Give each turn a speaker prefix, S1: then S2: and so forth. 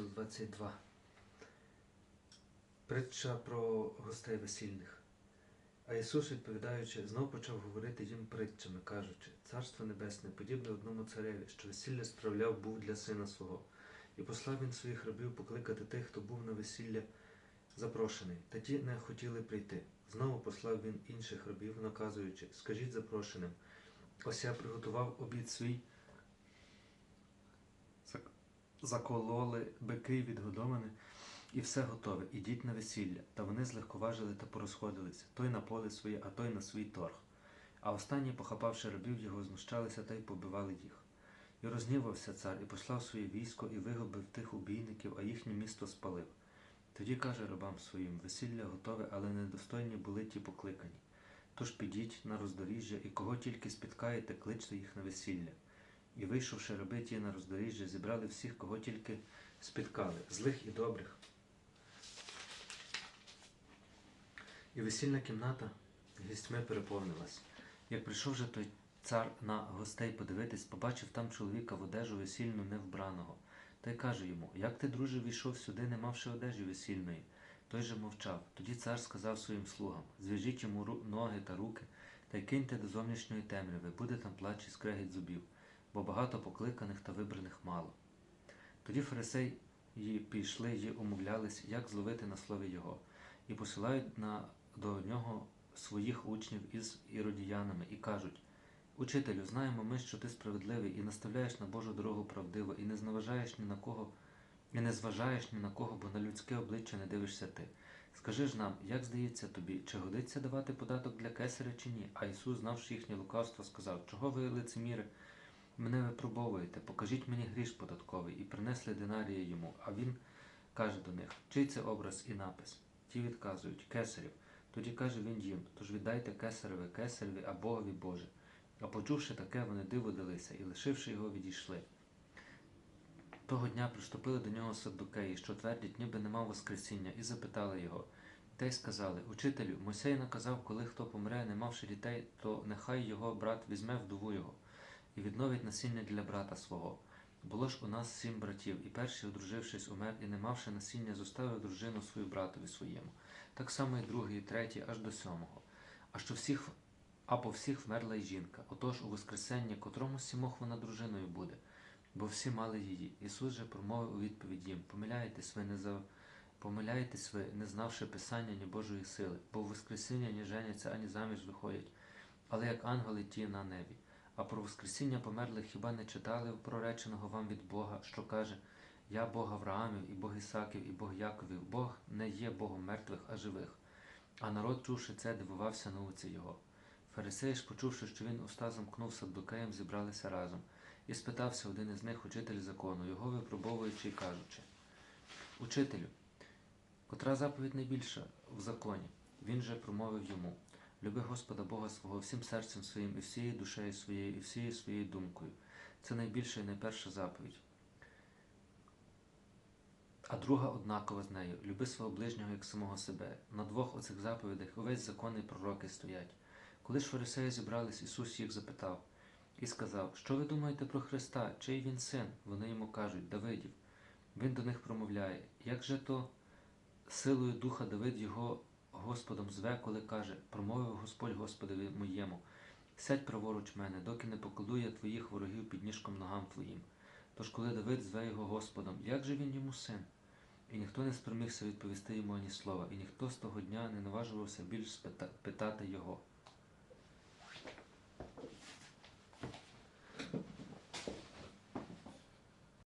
S1: 22. Притча про гостей весільних. А Ісус, відповідаючи, знов почав говорити їм притчами, кажучи, Царство Небесне подібне одному цареві, що весілля справляв був для сина свого. І послав він своїх рабів покликати тих, хто був на весілля запрошений, та ті не хотіли прийти. Знову послав він інших рабів, наказуючи, скажіть запрошеним, ось я приготував обід свій, закололи бики відгодовані, і все готове, ідіть на весілля. Та вони злегковажили та порозходилися, той на поле своє, а той на свій торг. А останні, похапавши рабів, його знущалися та й побивали їх. І рознівався цар, і послав своє військо, і вигубив тих убійників, а їхнє місто спалив. Тоді каже рабам своїм: весілля готове, але недостойні були ті покликані. Тож підіть на роздоріжжя, і кого тільки спіткаєте, кличте їх на весілля. І вийшовши раби ті на роздоріжжя, зібрали всіх, кого тільки спіткали, злих і добрих. І весільна кімната гістьми переповнилась. Як прийшов же той цар на гостей подивитись, побачив там чоловіка в одежу весільну невбраного. Та й каже йому: Як ти, друже, війшов сюди, не мавши одежі весільної? Той же мовчав. Тоді цар сказав своїм слугам: Зв'яжіть йому ноги та руки, та й киньте до зовнішньої темряви, буде там плач і скрегіт зубів, бо багато покликаних та вибраних мало. Тоді фарисеї пішли й умовлялись, як зловити на слові його, і посилають на, до нього своїх учнів із іродіянами і кажуть: Учителю, знаємо ми, що ти справедливий і наставляєш на Божу дорогу правдиво, і не зневажаєш ні на кого, і не зважаєш ні на кого, бо на людське обличчя не дивишся ти. Скажи ж нам, як здається тобі, чи годиться давати податок для кесаря чи ні? А Ісус, знавши їхнє лукавство, сказав: Чого ви, лицеміри, мене випробовуєте? Покажіть мені гріш податковий, і принесли динарія йому. А він каже до них: Чий це образ і напис? Ті відказують кесарів. Тоді каже він їм: Тож віддайте кесареве кесареві, а Богові Боже. А почувши таке, вони диво далися і, лишивши його, відійшли. Того дня приступили до нього саддукеї, що твердять, ніби нема Воскресіння, і запитали його. Та й сказали: Учителю, Мойсей наказав, коли хто помре, не мавши дітей, то нехай його брат візьме вдову його і відновить насіння для брата свого. Було ж у нас сім братів, і перший, одружившись, умер, і не мавши насіння, зоставив дружину свою братові своєму. Так само і другий, і третій, аж до сьомого. А що всіх, а по всіх вмерла й жінка. Отож у Воскресенні котрому сімох вона дружиною буде, бо всі мали її. Ісус же промовив у відповідь їм: Помиляєтесь ви, не за... Помиляєтесь ви, не знавши Писання ні Божої сили, бо в Воскресіння ні женяться, ані заміж виходять, але як ангели ті на небі. А про Воскресіння померлих хіба не читали прореченого вам від Бога, що каже: Я Бог Авраамів, і Бог Ісаків, і Бог Яковів, Бог не є Богом мертвих, а живих. А народ, чувши це, дивувався науці його. Фарисеї ж, почувши, що він уста замкнув саддукеєм, зібралися разом, і спитався один із них, учитель закону, його випробовуючи і кажучи: Учителю, котра заповідь найбільша в законі? Він же промовив йому: Люби Господа Бога свого всім серцем своїм, і всією душею своєю, і всією своєю думкою. Це найбільша і найперша заповідь. А друга однакова з нею люби свого ближнього як самого себе. На двох оцих заповідях увесь закон і пророки стоять. Коли ж фарисеї зібрались, Ісус їх запитав і сказав: Що ви думаєте про Христа? Чий він син? Вони йому кажуть, Давидів. Він до них промовляє, як же то силою духа Давид його Господом зве, коли каже, промовив Господь Господові моєму, сядь праворуч мене, доки не покладу я твоїх ворогів під ніжком ногам твоїм. Тож коли Давид зве його Господом, як же він йому син? І ніхто не спромігся відповісти йому ані слова, і ніхто з того дня не наважувався більш питати його.